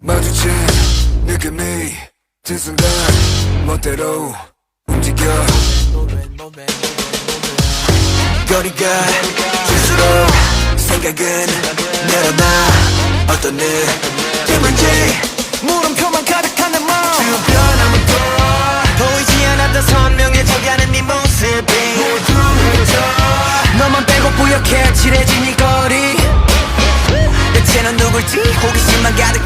마주친 느낌이 든 순간 멋대로 움직여. 거리가 질수록 생각은 늘어나 어떤 느낌인지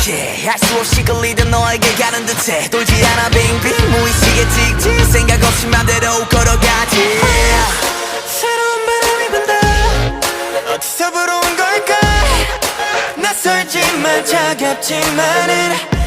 호기심만 가득해 할수 없이 끌리던 너에게 가는 듯해. 돌지 않아 빙빙 무의식에 찍지. 생각 없이 맘대로 걸어가지. 새로운 바람이 분다. 어디서 불어온 걸까? 낯설지만 차갑지만은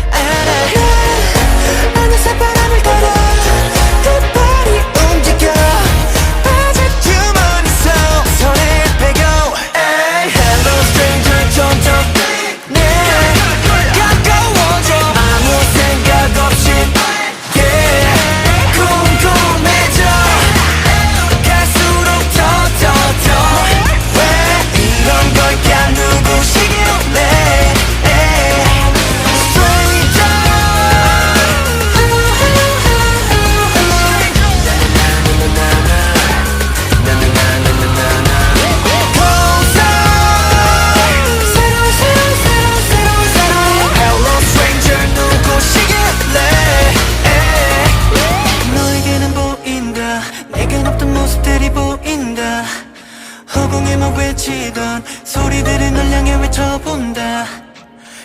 외치던 소리들을 널 향해 외쳐본다.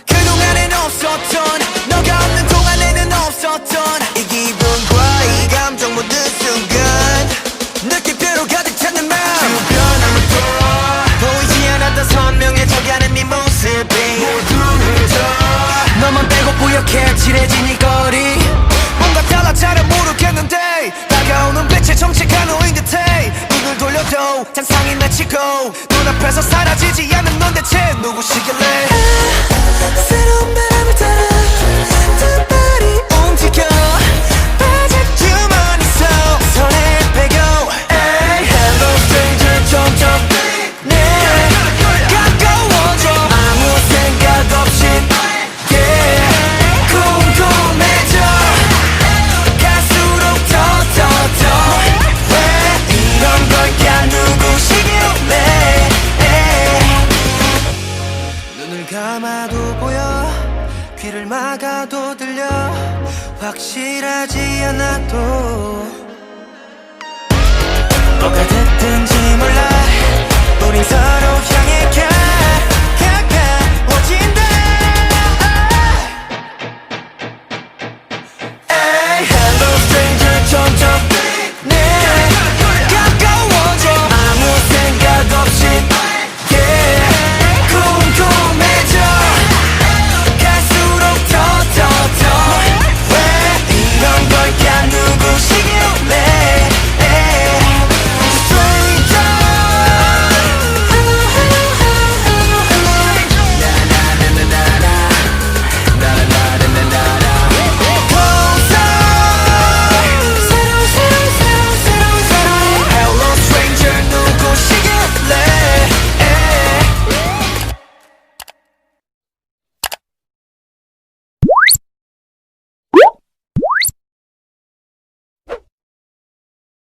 그동안엔 없었던 너가 없는 동안에는 없었던 이 기분과 이 감정 모든 순간 느낌표로 가득 찼는 맘 주변 아무도 보이지 않았던 선명해져가는 네 모습이 너만 빼고 뿌옇게 거 감아도 보여. 귀를 막아도 들려. 확실하지 않아도